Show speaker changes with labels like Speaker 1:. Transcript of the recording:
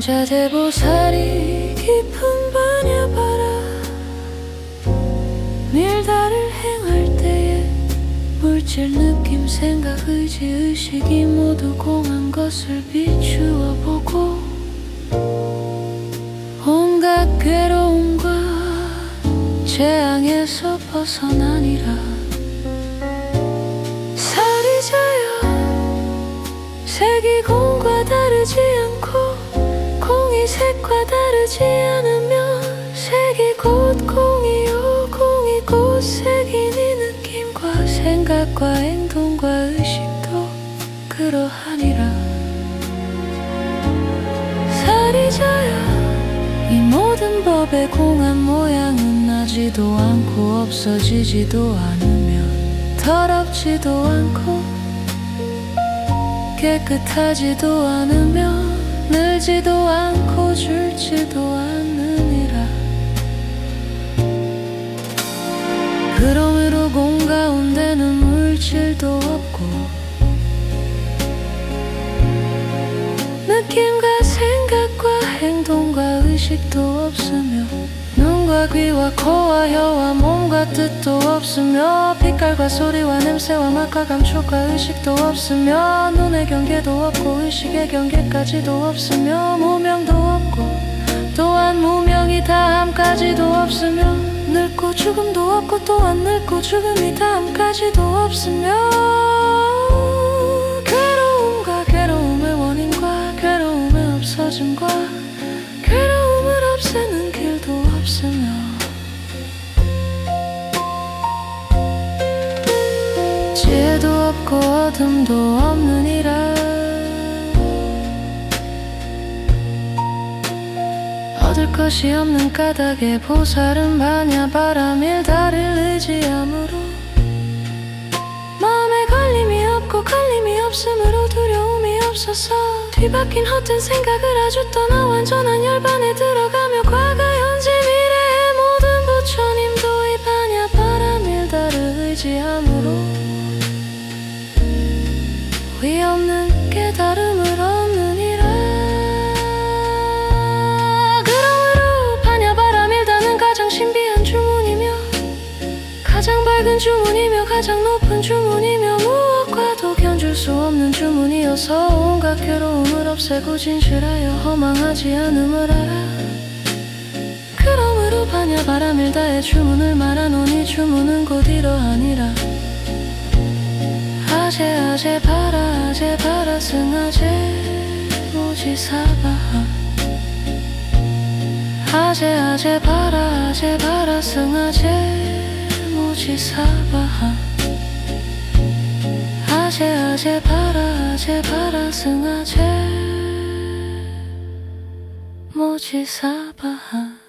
Speaker 1: 자재보살이 깊은 바냐바라. 밀다를 행할 때에 물질 느낌 생각 의지 의식이 모두 공한 것을 비추어 보고 온갖 괴로움과 재앙에서 벗어나니라. 자요 색이 공과 다르지 않고 색과 다르지 않으면 색이 곧 공이요 공이 곧 색이 네 느낌과 생각과 행동과 의식도 그러하니라. 살이 자요 이 모든 법의 공한 모양은 나지도 않고 없어지지도 않으면 더럽지도 않고 깨끗하지도 않으며 늘지도 않고 줄지도 않느니라. 그러므로 공 가운데는 물질도 없고 느낌과 생각과 행동과 의식도 없으며 눈과 귀와 코와 혀와 몸과 뜻도 없으며 빛깔과 소리와 냄새와 맛과 감촉과 의식도 없으며 눈의 경계도 없고 의식의 경계까지도 없으며 무명도 없고 또한 무명이 다함까지도 없으며 늙고 죽음도 없고 또한 늙고 죽음이 다함까지도 없으며 지혜도 없고 어둠도 없느니라 얻을 것이 없는 까닭에 보살은 바냐 바람일 달을 의지함으로 마음에 걸림이 없고 걸림이 없으므로 두려움이 없어서 뒤바뀐 헛된 생각을 아주 떠나 완전한 열반에 들어가며 과거 현 없는 깨달음을 주문이며 가장 높은 주문이며 무엇과도 견줄 수 없는 주문이어서 온갖 괴로움을 없애고 진실하여 허망하지 않음을 알아. 그러므로 바냐 바람일다의 주문을 말하노니 주문은 곧 이러하니라 아제 아제 바라 아제 바라 승아제 모지사바하 아제 아제 바라 아제 바라 승아제 모지사바하 아제 아제 바라 아제 바라 승아제 모지사바하